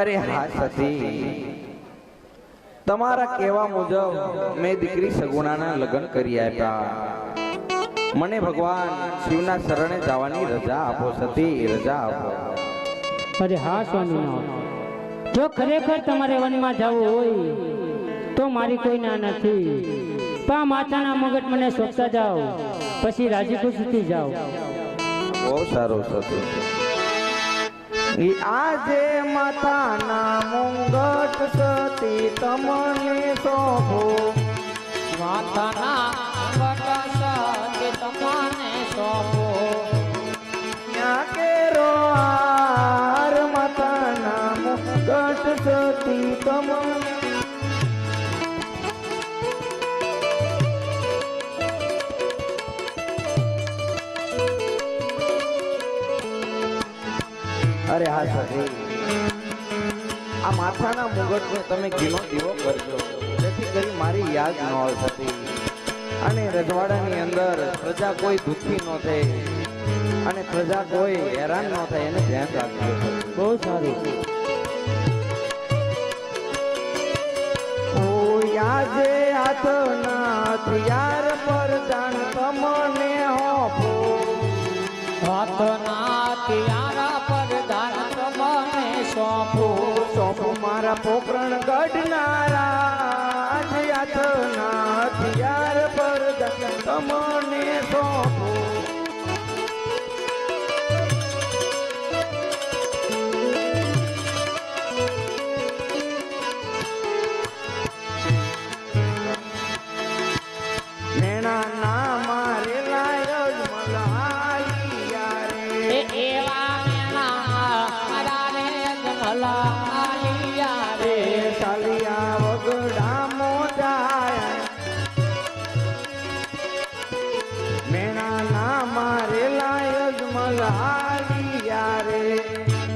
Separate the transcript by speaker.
Speaker 1: અરે હા સતી. તમારા કહેવા મુજબ મેં દીકરી સગુણાના લગ્ન કરી આપ્યા. મને ભગવાન શિવના શરણે જવાની રજા આપો સતી રજા આપો.
Speaker 2: અરે હા સ્વામી જો ખરેખર તમારે વનમાં જવું હોય તો મારી કોઈ ના નથી. પા માતાના મગજ મને સોચતા જાઓ પછી રાજી સુધી જાઓ.
Speaker 1: બહુ સારું સતી. ઈ આજે માતાના મુંગટ સતી તમને શોભો.
Speaker 3: માતાના મુંગટ સતી તમને
Speaker 1: શોભો. કેરો આર માતાના મુંગટ સતી તમને અરે હા સર. આ માથાના મુગટને તમે ઘીનો દીવો કરજો. જેથી કરી મારી યાદ ન હોય સતી અને રજવાડાની અંદર પ્રજા કોઈ દુઃખી ન થાય અને પ્રજા કોઈ હેરાન ન થાય એને ધ્યાન રાખજો.
Speaker 2: બહુ સારું.
Speaker 1: ઓ હાથ નાથ યાર પર જાણ તમને હોપો
Speaker 3: હાથ નાથ પર
Speaker 1: મારા પોકરણ ગઢનારા આજે હાથના હથિયાર પર તમને સોંપો